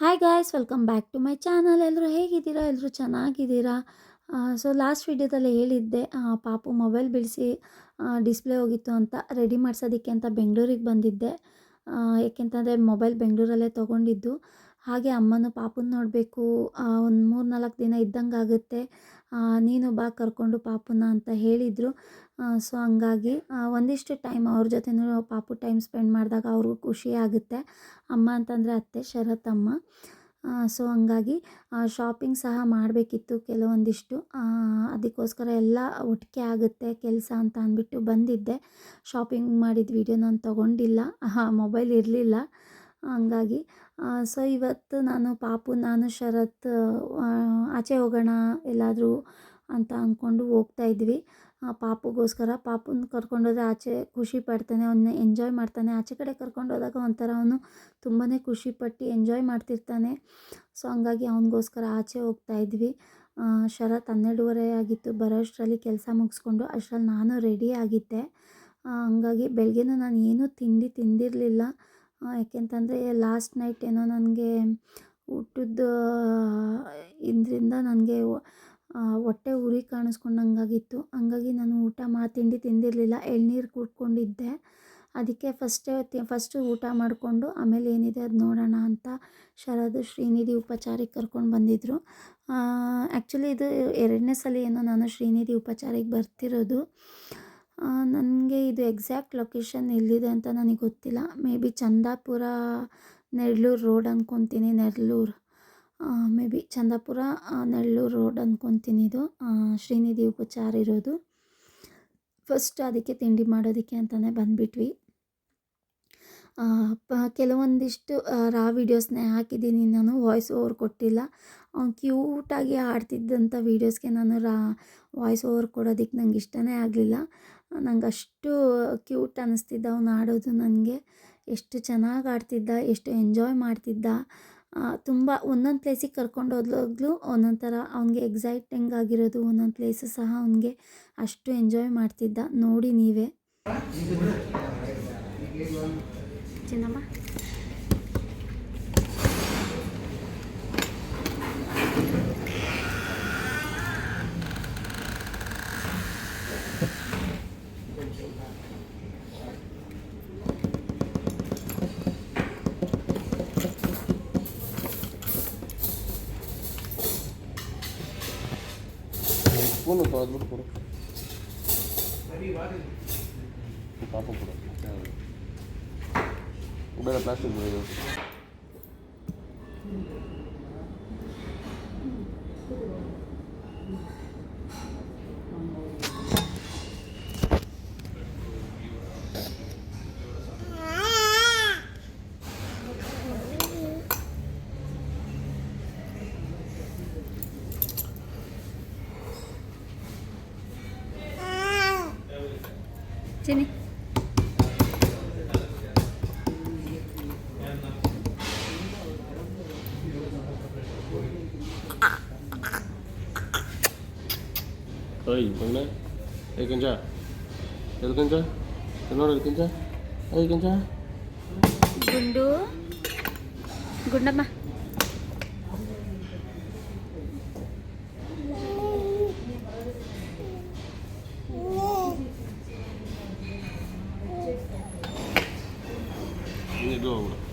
Hi guys welcome back to my channel ಎಲ್ಲರೂ ಹೇಗಿದ್ದೀರಾ? ಎಲ್ಲರೂ ಚೆನ್ನಾಗಿದ್ದೀರಾ? ಸೊ ಲಾಸ್ಟ್ ವಿಡಿಯೋದಲ್ಲಿ ಹೇಳಿದ್ದೆ ಪಾಪು ಮೊಬೈಲ್ ಬಿಡಿಸಿ ಡಿಸ್ಪ್ಲೇ ಹೋಗಿತ್ತು ಅಂತ ರೆಡಿ ಮಾಡ್ಸೋದಕ್ಕೆ ಅಂತ ಬೆಂಗಳೂರಿಗೆ ಬಂದಿದ್ದೆ. ಏಕೆಂತಂದರೆ ಮೊಬೈಲ್ ಬೆಂಗಳೂರಲ್ಲೇ ತೊಗೊಂಡಿದ್ದು. ಹಾಗೆ ಅಮ್ಮನೂ ಪಾಪುನ ನೋಡಬೇಕು. ಒಂದು ಮೂರು ನಾಲ್ಕು ದಿನ ಇದ್ದಂಗೆ ಆಗುತ್ತೆ. ನೀನು ಬಾ ಕರ್ಕೊಂಡು ಪಾಪುನ ಅಂತ ಹೇಳಿದರು. ಸೊ ಹಂಗಾಗಿ ಒಂದಿಷ್ಟು ಟೈಮ್ ಅವ್ರ ಜೊತೆನೂ ಪಾಪು ಟೈಮ್ ಸ್ಪೆಂಡ್ ಮಾಡಿದಾಗ ಅವ್ರಿಗೂ ಖುಷಿ ಆಗುತ್ತೆ. ಅಮ್ಮ ಅಂತಂದರೆ ಅತ್ತೆ, ಶರತ್ ಅಮ್ಮ. ಸೊ ಹಂಗಾಗಿ ಶಾಪಿಂಗ್ ಸಹ ಮಾಡಬೇಕಿತ್ತು ಕೆಲವೊಂದಿಷ್ಟು. ಅದಕ್ಕೋಸ್ಕರ ಎಲ್ಲ ಒಟ್ಟಿಗೆ ಆಗುತ್ತೆ ಕೆಲಸ ಅಂತ ಅಂದ್ಬಿಟ್ಟು ಬಂದಿದ್ದೆ. ಶಾಪಿಂಗ್ ಮಾಡಿದ ವಿಡಿಯೋ ನಾನು ತೊಗೊಂಡಿಲ್ಲ. ಮೊಬೈಲ್ ಇರಲಿಲ್ಲ. ಹಂಗಾಗಿ ಸೊ ಇವತ್ತು ನಾನು ಪಾಪು, ನಾನು ಶರತ್ ಆಚೆ ಹೋಗೋಣ ಎಲ್ಲಾದರೂ ಅಂತ ಅಂದ್ಕೊಂಡು ಹೋಗ್ತಾ ಇದ್ವಿ. ಪಾಪುಗೋಸ್ಕರ ಪಾಪುನ ಕರ್ಕೊಂಡೋದ್ರೆ ಆಚೆ ಖುಷಿ ಪಡ್ತಾನೆ, ಅವನ್ನ ಎಂಜಾಯ್ ಮಾಡ್ತಾನೆ. ಆಚೆ ಕಡೆ ಕರ್ಕೊಂಡೋದಾಗ ಒಂಥರ ಅವನು ತುಂಬಾ ಖುಷಿಪಟ್ಟು ಎಂಜಾಯ್ ಮಾಡ್ತಿರ್ತಾನೆ. ಸೊ ಹಂಗಾಗಿ ಅವನಿಗೋಸ್ಕರ ಆಚೆ ಹೋಗ್ತಾ ಇದ್ವಿ. ಶರತ್ ಹನ್ನೆರಡುವರೆ ಆಗಿತ್ತು, ಬರೋ ಅಷ್ಟರಲ್ಲಿ ಕೆಲಸ ಮುಗಿಸ್ಕೊಂಡು ಅಷ್ಟರಲ್ಲಿ ನಾನು ರೆಡಿ ಆಗಿದ್ದೆ. ಹಂಗಾಗಿ ಬೆಳಗ್ಗೆನೂ ನಾನು ಏನೂ ತಿಂಡಿ ತಿಂದಿರಲಿಲ್ಲ. ಯಾಕೆಂತಂದರೆ ಲಾಸ್ಟ್ ನೈಟ್ ಏನೋ ನನಗೆ ಊಟದ ಇದರಿಂದ ನನಗೆ ಹೊಟ್ಟೆ ಉರಿ ಕಾಣಿಸ್ಕೊಂಡಂಗಾಗಿತ್ತು. ಹಂಗಾಗಿ ನಾನು ಊಟ ಮಾ, ತಿಂಡಿ ತಿಂದಿರಲಿಲ್ಲ. ಎಳ್ನೀರು ಕುಡ್ಕೊಂಡಿದ್ದೆ. ಅದಕ್ಕೆ ಫಸ್ಟೇ ತಿ ಫಸ್ಟು ಊಟ ಮಾಡಿಕೊಂಡು ಆಮೇಲೆ ಏನಿದೆ ಅದು ನೋಡೋಣ ಅಂತ ಶರದು, ಶ್ರೀನಿಧಿ ಉಪಚಾರಕ್ಕೆ ಕರ್ಕೊಂಡು ಬಂದಿದ್ದರು ಆ್ಯಕ್ಚುಲಿ ಇದು ಎರಡನೇ ಸಲ ಏನೋ ನಾನು ಶ್ರೀನಿಧಿ ಉಪಚಾರಕ್ಕೆ ಬರ್ತಿರೋದು. ನನಗೆ ಇದು ಎಕ್ಸಾಕ್ಟ್ ಲೊಕೇಶನ್ ಎಲ್ಲಿದೆ ಅಂತ ನನಗೆ ಗೊತ್ತಿಲ್ಲ. Maybe Chandapura, Nelluru road ಅಂದ್ಕೊತೀನಿ Neraluru maybe Chandapura Neraluru road ಅಂದ್ಕೊತೀನಿ ಇದು. ಶ್ರೀನಿಧಿ ಉಪಚಾರ ಇರೋದು. ಫಸ್ಟ್ ಅದಕ್ಕೆ ತಿಂಡಿ ಮಾಡೋದಕ್ಕೆ ಅಂತಲೇ ಬಂದುಬಿಟ್ವಿ. ಕೆಲವೊಂದಿಷ್ಟು ರಾ ವೀಡಿಯೋಸ್ನೇ ಹಾಕಿದ್ದೀನಿ. ನಾನು ವಾಯ್ಸ್ ಓವರ್ ಕೊಟ್ಟಿಲ್ಲ. ಅವ್ನು ಕ್ಯೂಟಾಗಿ ಆಡ್ತಿದ್ದಂಥ ವೀಡಿಯೋಸ್ಗೆ ನಾನು ರಾ ವಾಯ್ಸ್ ಓವರ್ ಕೊಡೋದಕ್ಕೆ ನಂಗೆ ಇಷ್ಟನೇ ಆಗಲಿಲ್ಲ. ನಂಗೆ ಅಷ್ಟು ಕ್ಯೂಟ್ ಅನ್ನಿಸ್ತಿದ್ದ ಅವ್ನು ಆಡೋದು ನನಗೆ. ಎಷ್ಟು ಚೆನ್ನಾಗಿ ಆಡ್ತಿದ್ದ, ಎಷ್ಟು ಎಂಜಾಯ್ ಮಾಡ್ತಿದ್ದ. ತುಂಬ ಒಂದೊಂದು ಪ್ಲೇಸಿಗೆ ಕರ್ಕೊಂಡು ಹೋದ್ಲಾಗ್ಲೂ ಒಂದೊಂದು ಥರ ಅವ್ನಿಗೆ ಎಕ್ಸೈಟಿಂಗ್ ಆಗಿರೋದು ಒಂದೊಂದು ಪ್ಲೇಸು ಸಹ ಅವನಿಗೆ ಅಷ್ಟು ಎಂಜಾಯ್ ಮಾಡ್ತಿದ್ದ. ನೋಡಿ ನೀವೇ. ಚಿನ್ನಮ್ಮ ಸ್ಪೂನು ತೊಳೆದ್ಬಿಟ್ಟು ಕೊಡು ಪಾಪ ಕೊಡು ಬೇಡ ಪ್ಲಾಸ್ಟಿಕ್ ಬಿಡೋದು 어이 장난 에이 괜찮아 얘도 괜찮아 너도 괜찮아 에이 괜찮아 గుండు గుండమ్మ 이제 누워 보라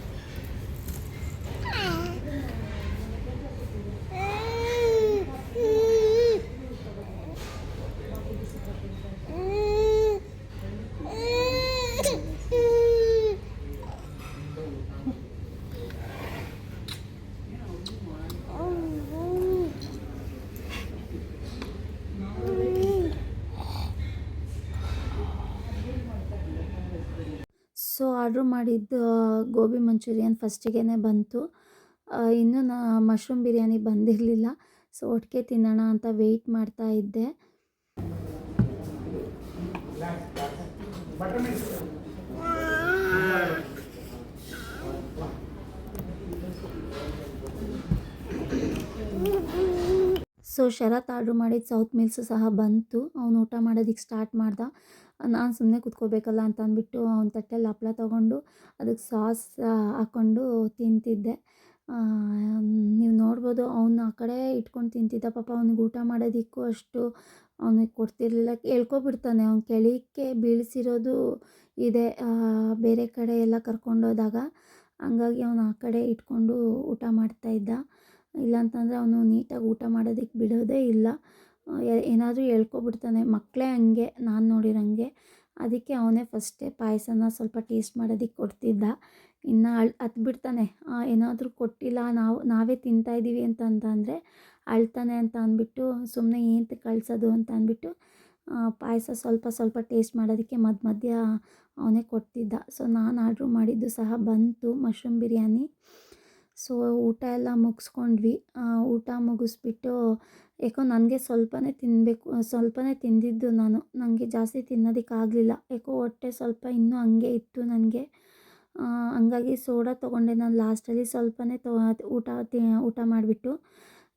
ಆರ್ಡ್ರ್ ಮಾಡಿದ್ದು ಗೋಬಿ ಮಂಚೂರಿಯನ್ ಫಸ್ಟಿಗೆ ಬಂತು. ಇನ್ನೂ ನಾ, ಮಶ್ರೂಮ್ ಬಿರಿಯಾನಿ ಬಂದಿರಲಿಲ್ಲ. ಸೊ, ಒಟ್ಟಿಗೆ ತಿನ್ನೋಣ ಅಂತ ವೆಯ್ಟ್ ಮಾಡ್ತಾ ಇದ್ದೆ. ಸೊ ಶರತ್ ಆರ್ಡ್ರ್ ಮಾಡಿದ ಸೌತ್ ಮೀಲ್ಸ್ ಸಹ ಬಂತು. ಅವನು ಊಟ ಮಾಡೋದಕ್ಕೆ ಸ್ಟಾರ್ಟ್ ಮಾಡ್ದ. ನಾನು ಸುಮ್ಮನೆ ಕುತ್ಕೋಬೇಕಲ್ಲ ಅಂತ ಅಂದ್ಬಿಟ್ಟು ಅವ್ನ ತಟ್ಟೆಯಲ್ಲಿ ಹಪ್ಪಳ ತೊಗೊಂಡು ಅದಕ್ಕೆ ಸಾಸ್ ಹಾಕ್ಕೊಂಡು ತಿಂತಿದ್ದೆ. ನೀವು ನೋಡ್ಬೋದು ಅವನು ಆ ಕಡೆ ಇಟ್ಕೊಂಡು ತಿಂತಿದ್ದ ಪಾಪ. ಅವ್ನಿಗೆ ಊಟ ಮಾಡೋದಕ್ಕೂ ಅಷ್ಟು ಅವನಿಗೆ ಕೊಡ್ತಿರ್ಲಿಲ್ಲ. ಹೇಳ್ಕೊಬಿಡ್ತಾನೆ ಅವ್ನು ಕೆಳಕ್ಕೆ ಬೀಳಿಸಿರೋದು ಇದೆ. ಬೇರೆ ಕಡೆ ಎಲ್ಲ ಕರ್ಕೊಂಡೋದಾಗ ಹಂಗಾಗಿ ಅವನು ಆ ಕಡೆ ಇಟ್ಕೊಂಡು ಊಟ ಮಾಡ್ತಾಯಿದ್ದ ಇಲ್ಲಾಂತಂದರೆ ಅವನು ನೀಟಾಗಿ ಊಟ ಮಾಡೋದಕ್ಕೆ ಬಿಡೋದೇ ಇಲ್ಲ. ಏನಾದರೂ ಹೇಳ್ಕೊಬಿಡ್ತಾನೆ. ಮಕ್ಕಳೇ ಹಂಗೆ, ನಾನು ನೋಡಿರಂಗೆ ಅದಕ್ಕೆ ಅವನೇ ಫಸ್ಟೇ ಪಾಯಸನ ಸ್ವಲ್ಪ ಟೇಸ್ಟ್ ಮಾಡೋದಕ್ಕೆ ಕೊಡ್ತಿದ್ದ. ಇನ್ನು ಅಳ್ ಹತ್ಬಿಡ್ತಾನೆ ಏನಾದರೂ ಕೊಟ್ಟಿಲ್ಲ, ನಾವು, ನಾವೇ ತಿಂತಾಯಿದ್ದೀವಿ ಅಂತ ಅಂತಂದರೆ ಅಳ್ತಾನೆ ಅಂತ ಅಂದ್ಬಿಟ್ಟು ಸುಮ್ಮನೆ ಏನಕ್ಕೆ ಕಳಿಸೋದು ಅಂತ ಅಂದ್ಬಿಟ್ಟು ಪಾಯಸ ಸ್ವಲ್ಪ ಸ್ವಲ್ಪ ಟೇಸ್ಟ್ ಮಾಡೋದಕ್ಕೆ ಮಧ್ಯ ಮಧ್ಯ ಅವನೇ ಕೊಡ್ತಿದ್ದ. ಸೊ ನಾನು ಆರ್ಡ್ರು ಮಾಡಿದ್ದು ಸಹ ಬಂತು ಮಶ್ರೂಮ್ ಬಿರಿಯಾನಿ. ಸೊ, ಊಟ ಎಲ್ಲ ಮುಗಿಸ್ಕೊಂಡ್ವಿ. ಊಟ ಮುಗಿಸ್ಬಿಟ್ಟು, ಯಾಕೋ ನನಗೆ ಸ್ವಲ್ಪನೇ ತಿನ್ನಬೇಕು ಸ್ವಲ್ಪನೇ ತಿಂದಿದ್ದು ನಾನು. ನನಗೆ ಜಾಸ್ತಿ ತಿನ್ನೋದಕ್ಕಾಗಲಿಲ್ಲ. ಯಾಕೋ ಹೊಟ್ಟೆ ಸ್ವಲ್ಪ ಇನ್ನೂ ಹಂಗೆ ಇತ್ತು ನನಗೆ. ಹಂಗಾಗಿ ಸೋಡಾ ತೊಗೊಂಡೆ ನಾನು ಲಾಸ್ಟಲ್ಲಿ ಸ್ವಲ್ಪನೇ ತೊ, ಊಟ ಊಟ ಮಾಡಿಬಿಟ್ಟು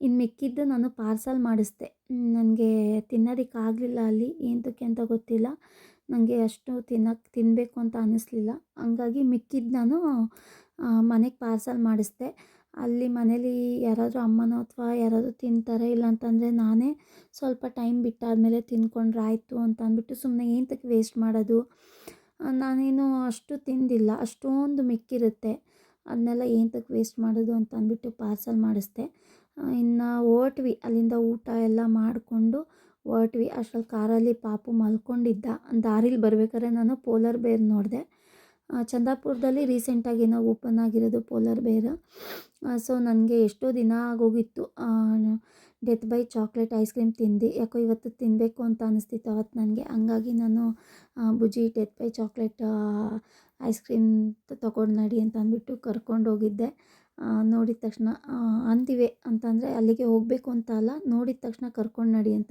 ಇನ್ನು ಮಿಕ್ಕಿದ್ದು ನಾನು ಪಾರ್ಸಲ್ ಮಾಡಿಸ್ದೆ. ನನಗೆ ತಿನ್ನೋದಕ್ಕಾಗಲಿಲ್ಲ ಅಲ್ಲಿ. ಏನಕ್ಕೆ ಅಂತ ಗೊತ್ತಿಲ್ಲ. ನನಗೆ ಅಷ್ಟು ತಿನ್ನೋಕ್ಕೆ ತಿನ್ನಬೇಕು ಅಂತ ಅನ್ನಿಸ್ಲಿಲ್ಲ ಹಂಗಾಗಿ ಮಿಕ್ಕಿದ್ದು ನಾನು ಮನೆಗೆ ಪಾರ್ಸಲ್ ಮಾಡಿಸ್ದೆ. ಅಲ್ಲಿ ಮನೇಲಿ ಯಾರಾದರೂ ಅಮ್ಮನೋ ಅಥವಾ ಯಾರಾದರೂ ತಿಂತಾರೆ ಇಲ್ಲ ಅಂತಂದರೆ ನಾನೇ ಸ್ವಲ್ಪ ಟೈಮ್ ಬಿಟ್ಟಾದಮೇಲೆ ತಿಂದ್ಕೊಂಡ್ರೆ ಆಯಿತು ಅಂತ ಅಂದ್ಬಿಟ್ಟು ಸುಮ್ಮನೆ ಏನಕ್ಕೆ ವೇಸ್ಟ್ ಮಾಡೋದು? ನಾನೇನು ಅಷ್ಟು ತಿಂದಿಲ್ಲ. ಅಷ್ಟೊಂದು ಮಿಕ್ಕಿರುತ್ತೆ. ಅದನ್ನೆಲ್ಲ ಏನಕ್ಕೆ ವೇಸ್ಟ್ ಮಾಡೋದು ಅಂತ ಅಂದ್ಬಿಟ್ಟು ಪಾರ್ಸಲ್ ಮಾಡಿಸ್ದೆ. ಇನ್ನು ಹೊರ್ಟ್ವಿ ಅಲ್ಲಿಂದ ಊಟ ಎಲ್ಲ ಮಾಡಿಕೊಂಡು ಹೊರ್ಟ್ವಿ ಅಷ್ಟರಲ್ಲಿ ಕಾರಲ್ಲಿ ಪಾಪು ಮಲ್ಕೊಂಡಿದ್ದ. ದಾರಿಲಿ ಬರ್ಬೇಕಾದ್ರೆ ನಾನು ಪೋಲಾರ್ ಬೇರ್ ನೋಡಿದೆ. ಚಂದಾಪುರದಲ್ಲಿ ರೀಸೆಂಟಾಗಿ ಏನೋ ಓಪನ್ ಆಗಿರೋದು ಪೋಲಾರ್ ಬೇರ. ಸೊ ನನಗೆ ಎಷ್ಟೋ ದಿನ ಆಗೋಗಿತ್ತು. Death by chocolate ice cream ತಿಂದು. ಯಾಕೋ ಇವತ್ತು ತಿನ್ನಬೇಕು ಅಂತ ಅನಿಸ್ತಿತ್ತು, ಅವತ್ತು ನನಗೆ. ಹಂಗಾಗಿ ನಾನು Bujji death by chocolate ice cream ತೊಗೊಂಡು ನಡಿ ಅಂತ ಅಂದ್ಬಿಟ್ಟು ಕರ್ಕೊಂಡು ಹೋಗಿದ್ದೆ. ನೋಡಿದ ತಕ್ಷಣ ಅಂತಿವೆ ಅಂತಂದರೆ ಅಲ್ಲಿಗೆ ಹೋಗಬೇಕು ಅಂತ ಅಲ್ಲ, ನೋಡಿದ ತಕ್ಷಣ ಕರ್ಕೊಂಡು ನಡಿ ಅಂತ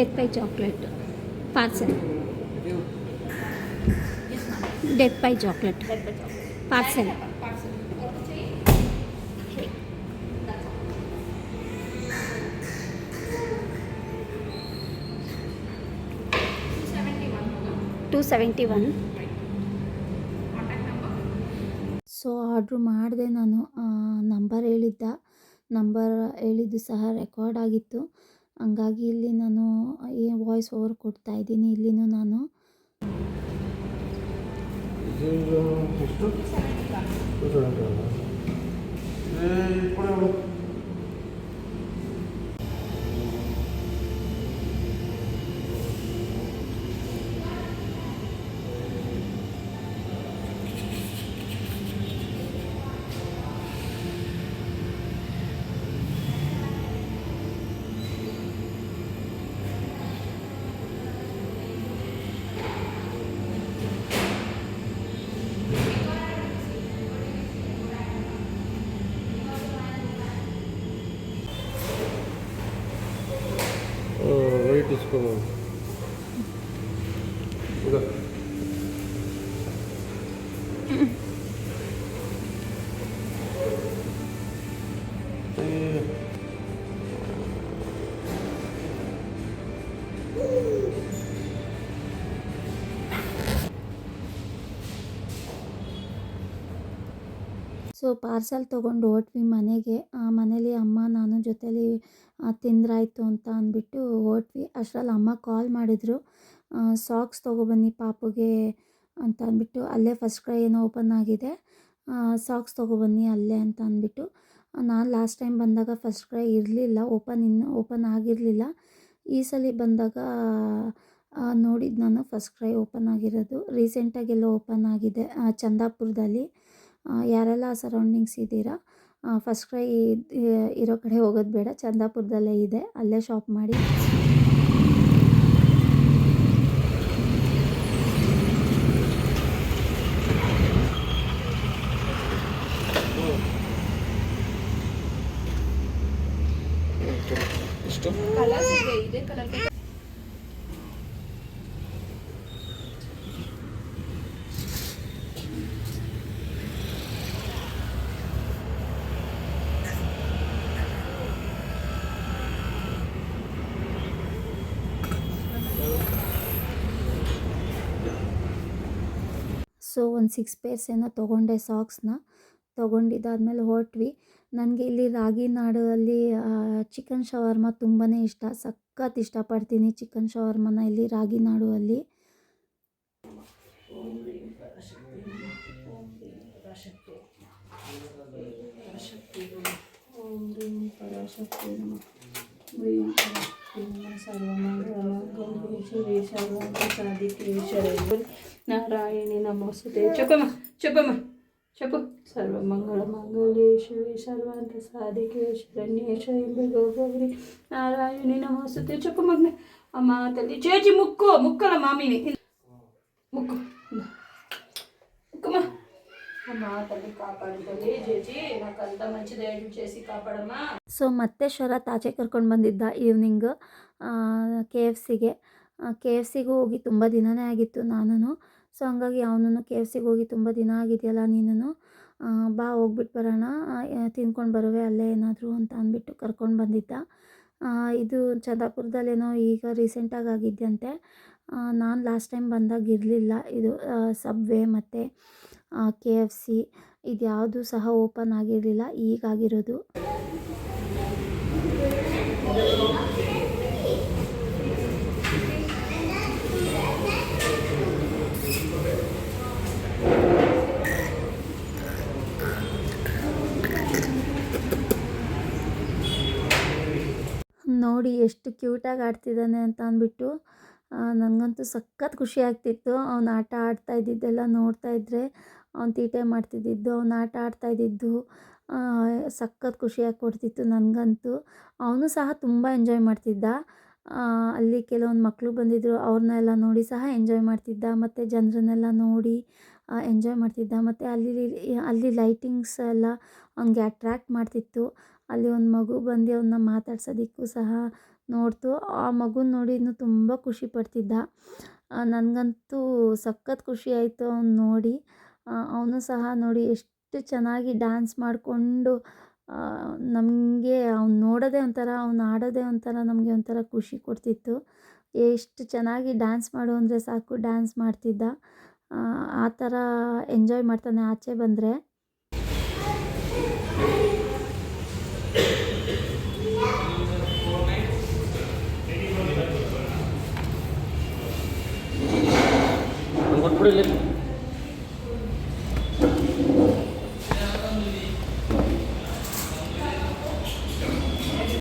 death by chocolate parcel death by chocolate parcel two seventy one so order ಮಾಡಿದೆ ನಾನು. ನಂಬರ್ ಹೇಳಿದ್ದ. ನಂಬರ್ ಹೇಳಿದ್ದು ಸಹ ರೆಕಾರ್ಡ್ ಆಗಿತ್ತು. ಹಂಗಾಗಿ ಇಲ್ಲಿ ನಾನು ಈ ವಾಯ್ಸ್ ಓವರ್ ಕೊಡ್ತಾ ಇದ್ದೀನಿ. ಇಲ್ಲಿನೂ ನಾನು. ಎಷ್ಟು? ವೆಯ್ಟ್ ಸೊ ಪಾರ್ಸಲ್ ತೊಗೊಂಡು ಹೊರ್ಟ್ವಿ ಮನೆಗೆ ಮನೇಲಿ ಅಮ್ಮ, ನಾನು ಜೊತೇಲಿ ತಿಂದ್ರಾಯ್ತು ಅಂತ ಅಂದ್ಬಿಟ್ಟು ಹೊರ್ಟ್ವಿ ಅಷ್ಟರಲ್ಲಿ ಅಮ್ಮ ಕಾಲ್ ಮಾಡಿದರು. ಸಾಕ್ಸ್ ತೊಗೊಬನ್ನಿ ಪಾಪುಗೆ ಅಂತ ಅಂದ್ಬಿಟ್ಟು ಅಲ್ಲೇ ಫಸ್ಟ್ ಕ್ರೈ ಏನೋ ಓಪನ್ ಆಗಿದೆ. ಸಾಕ್ಸ್ ತೊಗೊಬನ್ನಿ ಅಲ್ಲೇ ಅಂತ ಅಂದ್ಬಿಟ್ಟು ನಾನು ಲಾಸ್ಟ್ ಟೈಮ್ ಬಂದಾಗ ಫಸ್ಟ್ ಕ್ರೈ ಇರಲಿಲ್ಲ ಓಪನ್ ಇನ್ನು ಓಪನ್ ಆಗಿರಲಿಲ್ಲ. ಈ ಸಲ ಬಂದಾಗ ನೋಡಿದ್ದು ನಾನು ಫಸ್ಟ್ ಕ್ರೈ ಓಪನ್ ಆಗಿರೋದು. ರೀಸೆಂಟಾಗೆಲ್ಲ ಓಪನ್ ಆಗಿದೆ ಚಂದಾಪುರದಲ್ಲಿ. ಯಾರೆಲ್ಲ ಸರೌಂಡಿಂಗ್ಸ್ ಇದ್ದೀರಾ ಫಸ್ಟ್ ಕ್ರೈ ಇರೋ ಕಡೆ ಹೋಗೋದು ಬೇಡ. ಚಂದಾಪುರದಲ್ಲೇ ಇದೆ. ಅಲ್ಲೇ ಶಾಪ್ ಮಾಡಿ ಎಷ್ಟು ಕಲರ್ಸ್ ಇದೆ ಇದೇ ಕಲರ್ ಸೊ ಒಂದು ಸಿಕ್ಸ್ ಪೇರ್ಸ್ ಏನೋ ತೊಗೊಂಡೆ ಸಾಕ್ಸ್ನ ತೊಗೊಂಡಿದ್ದಾದ್ಮೇಲೆ ಹೊರಟ್ವಿ. ನನಗೆ ಇಲ್ಲಿ ರಾಗಿ ನಾಡಲ್ಲಿ ಚಿಕನ್ ಶವರ್ಮ ತುಂಬಾ ಇಷ್ಟ. ಸಖತ್ ಇಷ್ಟಪಡ್ತೀನಿ ಚಿಕನ್ ಶವರ್ಮನ ಇಲ್ಲಿ ರಾಗಿ ನಾಡು ಅಲ್ಲಿ నారాయణి నమోస్తే చెప్పమ్మా చెప్పమ్మా చెప్పు. సర్వమంగళ మంగళేశ్వరి సర్వాంత సాధికేశ్వరణేశ్వరి నారాయణి నమోస్తే చెప్పమ్మా అమ్మా తల్లి చేర్చి ముక్కు ముక్కల మామిని. ముక్కు ಸೊ ಮತ್ತೆ ಶರತ್ ಆಚೆ ಕರ್ಕೊಂಡು ಬಂದಿದ್ದ ಈವ್ನಿಂಗ್ ಕೆ ಎಫ್ ಸಿಗೆ ಕೆ ಎಫ್ ಸಿಗೂ ಹೋಗಿ ತುಂಬ ದಿನನೇ ಆಗಿತ್ತು ನಾನು ಸೊ ಹಂಗಾಗಿ ಅವನು ಕೆ ಎಫ್ ಸಿಗೆ ಹೋಗಿ ತುಂಬ ದಿನ ಆಗಿದೆಯಲ್ಲ ನೀನು ಬಾ ಹೋಗ್ಬಿಟ್ಟು ಬರೋಣ. ತಿನ್ಕೊಂಡು ಬರುವೆ, ಅಲ್ಲೇ ಏನಾದರೂ ಅಂತ ಅಂದ್ಬಿಟ್ಟು ಕರ್ಕೊಂಡು ಬಂದಿದ್ದ. ಇದು ಚಂದಾಪುರದಲ್ಲೇನೋ ಈಗ ರೀಸೆಂಟಾಗಿ ಆಗಿದ್ದಂತೆ ನಾನು ಲಾಸ್ಟ್ ಟೈಮ್ ಬಂದಾಗ ಇರಲಿಲ್ಲ. ಇದು ಸಬ್ವೆ ಮತ್ತು ಕೆ ಎಫ್ ಸಿ ಇದ್ಯಾವುದು ಸಹ ಓಪನ್ ಆಗಿರಲಿಲ್ಲ ಈಗಾಗಿರೋದು ನೋಡಿ ಎಷ್ಟು ಕ್ಯೂಟಾಗಿ ಆಡ್ತಿದ್ದಾನೆ ಅಂತ ಅಂದ್ಬಿಟ್ಟು ನನಗಂತೂ ಸಖತ್ ಖುಷಿ ಆಗ್ತಿತ್ತು. ಅವ್ನು ಆಟ ಆಡ್ತಾ ಇದ್ದಿದ್ದೆಲ್ಲ ನೋಡ್ತಾ ಇದ್ದರೆ ಅವ್ನು ತೀಟೆ ಮಾಡ್ತಿದ್ದಿದ್ದು, ಅವ್ನು ಆಟ ಆಡ್ತಾಯಿದ್ದಿದ್ದು ಸಖತ್ತು ಸಖತ್ ಖುಷಿಯಾಗಿ ಕೊಡ್ತಿತ್ತು ನನಗಂತೂ. ಅವನು ಸಹ ತುಂಬ ಎಂಜಾಯ್ ಮಾಡ್ತಿದ್ದ. ಅಲ್ಲಿ ಕೆಲವೊಂದು ಮಕ್ಕಳು ಬಂದಿದ್ದರು ಅವ್ರನ್ನೆಲ್ಲ ನೋಡಿ ಸಹ ಎಂಜಾಯ್ ಮಾಡ್ತಿದ್ದ, ಮತ್ತು ಜನರನ್ನೆಲ್ಲ ನೋಡಿ ಎಂಜಾಯ್ ಮಾಡ್ತಿದ್ದ. ಮತ್ತು ಅಲ್ಲಿ ಅಲ್ಲಿ ಲೈಟಿಂಗ್ಸ್ ಎಲ್ಲ ಅವನಿಗೆ ಅಟ್ರ್ಯಾಕ್ಟ್ ಮಾಡ್ತಿತ್ತು. ಅಲ್ಲಿ ಒಂದು ಮಗು ಬಂದು ಅವನ್ನ ಮಾತಾಡ್ಸೋದಿಕ್ಕೂ ಸಹ ನೋಡ್ತು. ಆ ಮಗು ನೋಡಿ ಇನ್ನೂ ತುಂಬ ಖುಷಿ ಪಡ್ತಿದ್ದ. ನನಗಂತೂ ಸಖತ್ ಖುಷಿ ಆಯಿತು ಅವ್ನು ನೋಡಿ. ಅವನು ಸಹ ನೋಡಿ ಎಷ್ಟು ಚೆನ್ನಾಗಿ ಡ್ಯಾನ್ಸ್ ಮಾಡಿಕೊಂಡು ನಮಗೆ ಅವ್ನು ನೋಡೋದೇ ಒಂಥರ ಅವ್ನು ಆಡೋದೇ ಒಂಥರ ನಮಗೆ ಒಂಥರ ಖುಷಿ ಕೊಡ್ತಿತ್ತು. ಎಷ್ಟು ಚೆನ್ನಾಗಿ ಡ್ಯಾನ್ಸ್ ಮಾಡು ಅಂದರೆ ಸಾಕು ಡ್ಯಾನ್ಸ್ ಮಾಡ್ತಿದ್ದ. ಆ, ಥರ ಎಂಜಾಯ್ ಮಾಡ್ತಾನೆ ಆಚೆ ಬಂದರೆ.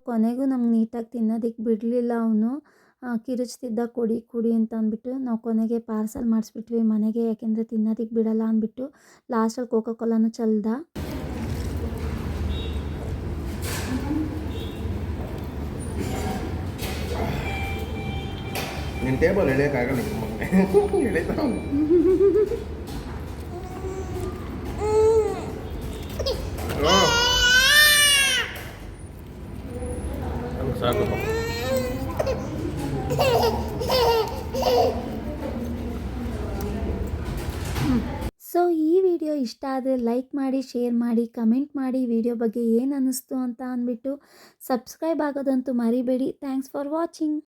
ಕೊನೆಗೂ ನಮ್ಗೆ ನೀಟಾಗಿ ತಿನ್ನೋದಕ್ಕೆ ಬಿಡಲಿಲ್ಲ ಅವನು. ಕಿರುಚ್ತಿದ್ದ ಕೊಡಿ ಕೊಡಿ ಅಂತ ಅಂದ್ಬಿಟ್ಟು ನಾವು ಕೊನೆಗೆ ಪಾರ್ಸಲ್ ಮಾಡಿಸ್ಬಿಟ್ವಿ ಮನೆಗೆ, ಯಾಕೆಂದರೆ ತಿನ್ನೋದಕ್ಕೆ ಬಿಡಲ್ಲ ಅಂದ್ಬಿಟ್ಟು ಲಾಸ್ಟಲ್ಲಿ ಕೋಕೋ ಕೋಲಾನು ಚಲ್ದ ಟೇಬಲ್ ಎಳೆಯೋಕ್ಕಾಗಲ್ಲ ನಿಮ್ಮ ಮಗನೇ ಎಳಿತಾ ಅವ್ನು. ಹ್ಞೂ. ಹಂಗೆ ಸಾಕು ಸೊ ಈ ವಿಡಿಯೋ ಇಷ್ಟ ಆದರೆ ಲೈಕ್ ಮಾಡಿ ಶೇರ್ ಮಾಡಿ ಕಮೆಂಟ್ ಮಾಡಿ ವಿಡಿಯೋ ಬಗ್ಗೆ ಏನು ಅನ್ನಿಸ್ತು ಅಂತ ಅಂದ್ಬಿಟ್ಟು ಸಬ್ಸ್ಕ್ರೈಬ್ ಆಗೋದಂತೂ ಮರಿಬೇಡಿ. Thanks for watching